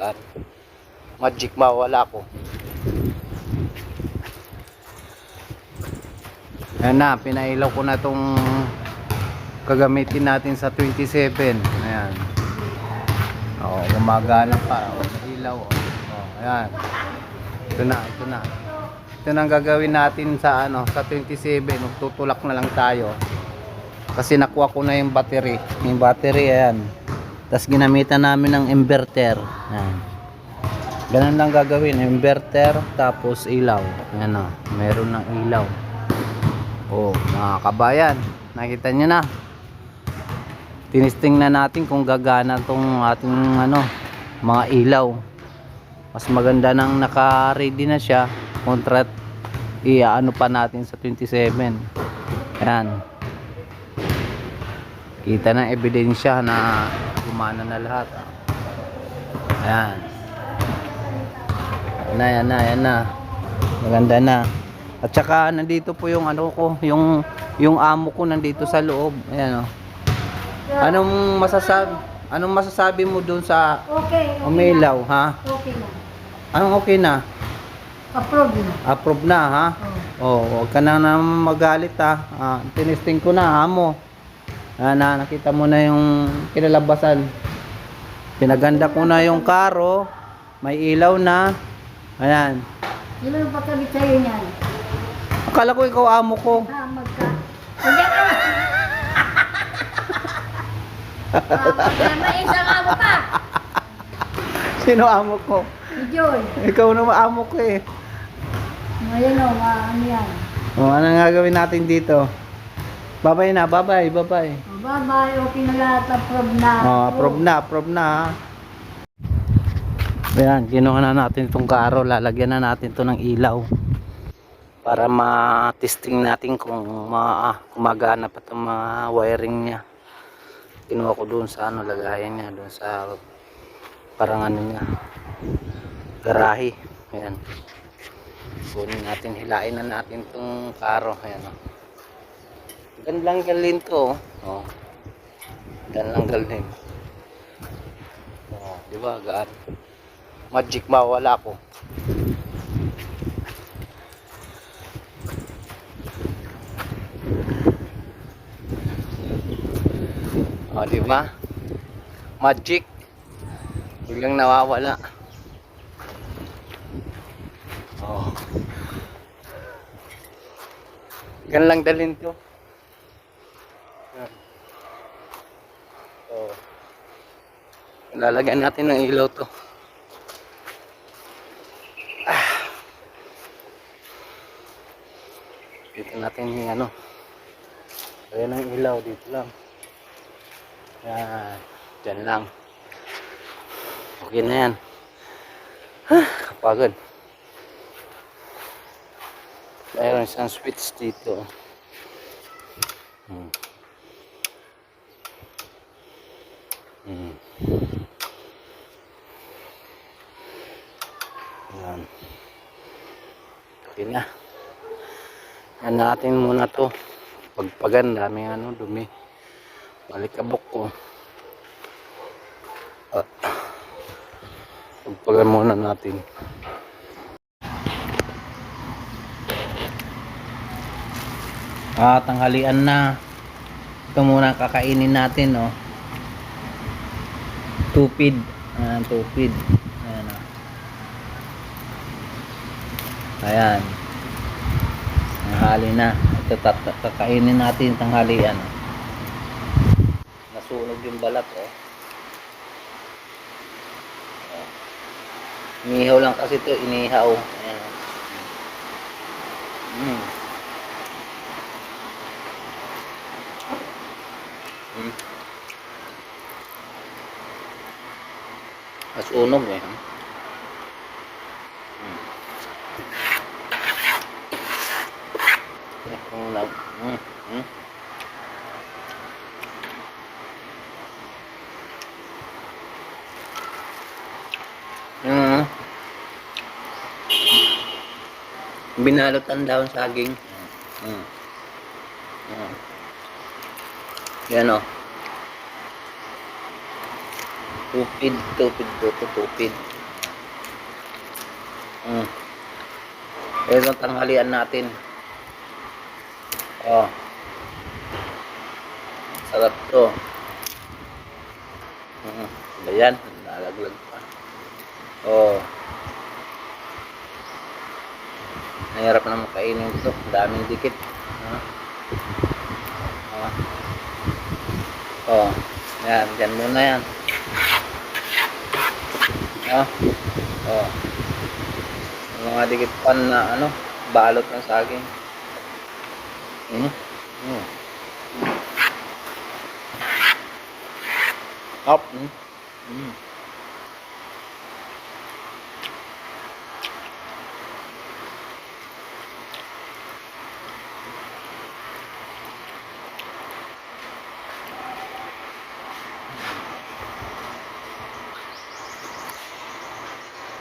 gaan. Magic mawala ko. Ayan na, pinailaw ko na tong gagamitin natin sa 27. Ayan. Oo, gumagana pa. O, ilaw. Oh, ayan. Ito na, ito na. Ito na gagawin natin sa ano, sa 27. Magtutulak na lang tayo. Kasi nakuha ko na yung battery. Yung battery, ayan. Tapos ginamitan namin ng inverter. Ayan. Ganun lang gagawin. Inverter, tapos ilaw. Ayan o. Meron ng ilaw. Oh, mga kabayan. Nakita nyo na. Tinisting na natin kung gagana tong ating ano, mga ilaw. Mas maganda nang naka-ready na siya. Kontra i-ano pa natin sa 27. Ayan. Kita ng ebidensya na gumana na lahat. Ayan. Ayan na, ayan na, ayan na. Maganda na. At saka nandito po yung ano ko, yung yung amo ko nandito sa loob. Ayan oh. Anong masasabi? Anong masasabi mo doon sa Okay. okay umilaw, ha? na. Okay na. Anong okay na? Approve na. Approve na, ha? Oh. Oh, huwag ka na naman magalit, ha? Ah, tinisting ko na, amo. Ah, na, nakita mo na yung kinalabasan. Pinaganda ko na yung karo. May ilaw na. Ayan. Sino yung pagkabit sa'yo niyan? Akala ko ikaw amo ko. Ha, magka... Hindi ka! Papagana isang amo pa! Sino amo ko? Si Joy. Ikaw naman amo ko eh. Ngayon o, ma- ano yan? O, ano nga gawin natin dito? Babay na, babay, babay. O, Bye-bye, okay na lahat. Approve na. Oh, approve na, approve na. Ayan, kinuha na natin itong karo. Lalagyan na natin to ng ilaw. Para ma-testing natin kung ma gumagana pa itong mga wiring niya. Kinuha ko doon sa ano, lagayan niya. Doon sa parang ano niya. Garahe. Ayan. Kunin natin, hilain na natin itong karo. Ayan o. Gandang galin to. Oh. Gandang galin. Oh, di ba? Gaan. Magic mawala ko. Oh, di ba? Magic. Biglang nawawala. Oh. Gan lang dalhin to. Oh. Lalagyan natin ng ilaw to. Ah. Dito natin yung ano. Ayan ang ilaw dito lang. Yan. Diyan lang. Okay na yan. Ah, kapagod. Mayroon isang switch dito. Hmm. Hmm. Yan. Okay na. Yan natin muna to. Pagpagan, daming ano, dumi. Malikabok ko. Ah. Pagpagan muna natin. Ah, tanghalian na. Ito muna kakainin natin, oh. Tupid. Ayan, tupid. Ayan, oh. Ayan. Tanghali na. Ito, kakainin natin tanghalian. Nasunog yung balat, oh. Inihaw lang kasi ito, inihaw. Ayan. Mm. Hmm. Mas unog eh. Lag- Hmm. Hmm. Hmm. Binalot ang daon saging. Hmm. Hmm. Yan o. Tupid, tupid po to, tupid. Mm. Ito ang tanghalian natin. Oh. Sarap to. Mm. Ba yan? Nalaglag pa. Oh. Nahirap naman kainin ito. Daming dikit. Ah. Ah. Oh. Yan, yan muna yan. Ah. Oh. Yung Mga dikit pan na ano, balot ng saging. Hmm. Hmm. Up. Hmm. Hmm.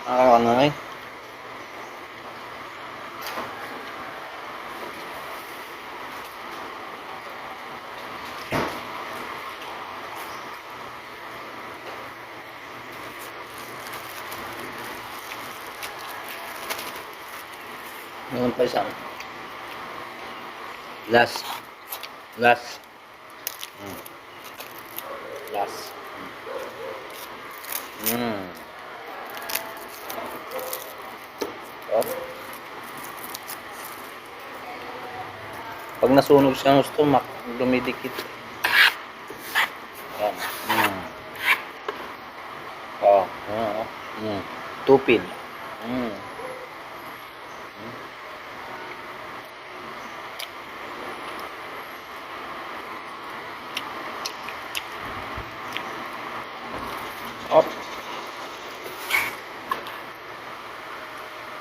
Ah, ano eh? Meron pa isang. Last. Last. Mm. Last. Mm. Oh. Pag nasunog siya ng stomach, dumidikit. Yan. Mm. Oh. Oh. Mm. Tupid. Mm.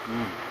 Mm.